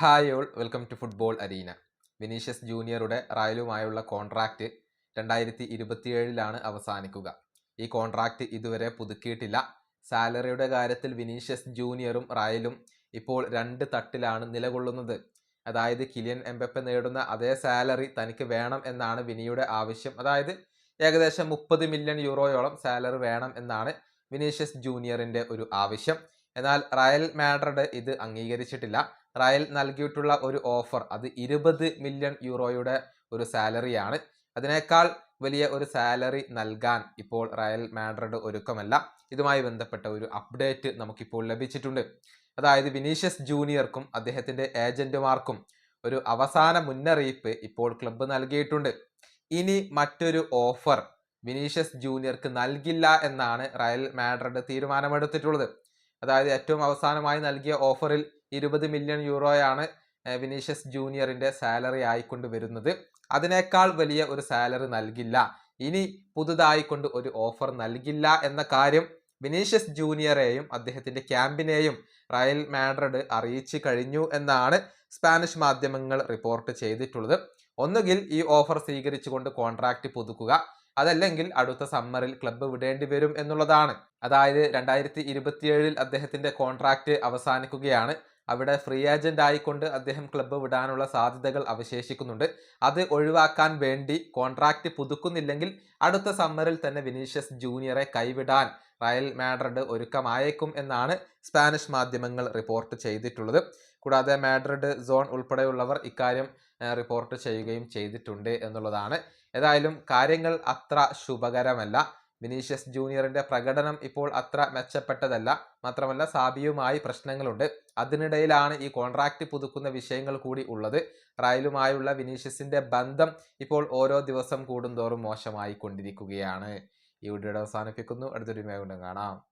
Hi all welcome to football arena. Vinicius ജൂനിയറുടെ റായലുമായുള്ള contract രണ്ടായിരത്തി ഇരുപത്തിയേഴിലാണ് അവസാനിക്കുക. ഈ കോൺട്രാക്റ്റ് ഇതുവരെ പുതുക്കിയിട്ടില്ല. സാലറിയുടെ കാര്യത്തിൽ വിനീഷ്യസ് ജൂനിയറും റായലും ഇപ്പോൾ രണ്ട് തട്ടിലാണ് നിലകൊള്ളുന്നത്. അതായത് കിലിയൻ എംബപ്പെ നേടുന്ന അതേ സാലറി തനിക്ക് വേണം എന്നാണ് വിനിയുടെ ആവശ്യം. അതായത് ഏകദേശം മുപ്പത് മില്യൺ യൂറോയോളം സാലറി വേണം എന്നാണ് വിനീഷ്യസ് ജൂനിയറിന്റെ ഒരു ആവശ്യം. എന്നാൽ റയൽ മാഡ്രിഡ് ഇത് അംഗീകരിച്ചിട്ടില്ല. റയൽ നൽകിയിട്ടുള്ള ഒരു ഓഫർ. അത് ഇരുപത് മില്യൺ യൂറോയുടെ ഒരു സാലറിയാണ്. അതിനേക്കാൾ വലിയ ഒരു സാലറി നൽകാൻ ഇപ്പോൾ റയൽ മാഡ്രിഡ് ഒരുക്കമല്ല. ഇതുമായി ബന്ധപ്പെട്ട ഒരു അപ്ഡേറ്റ് നമുക്കിപ്പോൾ ലഭിച്ചിട്ടുണ്ട്. അതായത് വിനീഷ്യസ് ജൂനിയർക്കും അദ്ദേഹത്തിന്റെ ഏജന്റുമാർക്കും ഒരു അവസാന മുന്നറിയിപ്പ് ഇപ്പോൾ ക്ലബ്ബ് നൽകിയിട്ടുണ്ട്. ഇനി മറ്റൊരു ഓഫർ വിനീഷ്യസ് ജൂനിയർക്ക് നൽകില്ല എന്നാണ് റയൽ മാഡ്രിഡ് തീരുമാനമെടുത്തിട്ടുള്ളത്. അതായത് ഏറ്റവും അവസാനമായി നൽകിയ ഓഫറിൽ ഇരുപത് മില്യൺ യൂറോയാണ് വിനീഷ്യസ് ജൂനിയറിന്റെ സാലറി ആയിക്കൊണ്ട് വരുന്നത്. അതിനേക്കാൾ വലിയ ഒരു സാലറി നൽകില്ല. ഇനി പുതുതായിക്കൊണ്ട് ഒരു ഓഫർ നൽകില്ല എന്ന കാര്യം വിനീഷ്യസ് ജൂനിയറേയും അദ്ദേഹത്തിന്റെ ക്യാമ്പിനെയും റയൽ മാഡ്രിഡ് അറിയിച്ചു കഴിഞ്ഞു എന്നാണ് സ്പാനിഷ് മാധ്യമങ്ങൾ റിപ്പോർട്ട് ചെയ്തിട്ടുള്ളത്. ഒന്നുകിൽ ഈ ഓഫർ സ്വീകരിച്ചുകൊണ്ട് കോൺട്രാക്റ്റ് പുതുക്കുക അതല്ലെങ്കിൽ അടുത്ത സമ്മറിൽ ക്ലബ്ബ് വിടേണ്ടി വരും എന്നുള്ളതാണ്. അതായത് രണ്ടായിരത്തി ഇരുപത്തിയേഴിൽ അദ്ദേഹത്തിന്റെ കോൺട്രാക്റ്റ് അവസാനിക്കുകയാണ്. അവിടെ ഫ്രീ ഏജന്റ് ആയിക്കൊണ്ട് അദ്ദേഹം ക്ലബ്ബ് വിടാനുള്ള സാധ്യതകൾ അവശേഷിക്കുന്നുണ്ട്. അത് ഒഴിവാക്കാൻ വേണ്ടി കോൺട്രാക്റ്റ് പുതുക്കുന്നില്ലെങ്കിൽ അടുത്ത സമ്മറിൽ തന്നെ വിനീഷ്യസ് ജൂനിയറെ കൈവിടാൻ റയൽ മാഡ്രിഡ് ഒരുക്കമായേക്കും എന്നാണ് സ്പാനിഷ് മാധ്യമങ്ങൾ റിപ്പോർട്ട് ചെയ്തിട്ടുള്ളത്. കൂടാതെ മാഡ്രിഡ് സോൺ ഉൾപ്പെടെയുള്ളവർ ഇക്കാര്യം റിപ്പോർട്ട് ചെയ്യുകയും ചെയ്തിട്ടുണ്ട് എന്നുള്ളതാണ്. ഏതായാലും കാര്യങ്ങൾ അത്ര ശുഭകരമല്ല. വിനീഷ്യസ് ജൂനിയറിന്റെ പ്രകടനം ഇപ്പോൾ അത്ര മെച്ചപ്പെട്ടതല്ല. മാത്രമല്ല സാബിയുമായി പ്രശ്നങ്ങളുണ്ട്. അതിനിടയിലാണ് ഈ കോൺട്രാക്റ്റ് പുതുക്കുന്ന വിഷയങ്ങൾ കൂടി ഉള്ളത്. റയലുമായുള്ള വിനീഷ്യസിന്റെ ബന്ധം ഇപ്പോൾ ഓരോ ദിവസം കൂടുന്തോറും മോശമായി കൊണ്ടിരിക്കുകയാണ് ഈ വീഡിയോയുടെ അവസാനിപ്പിക്കുന്നു. അടുത്തൊരു മേഖല കാണാം.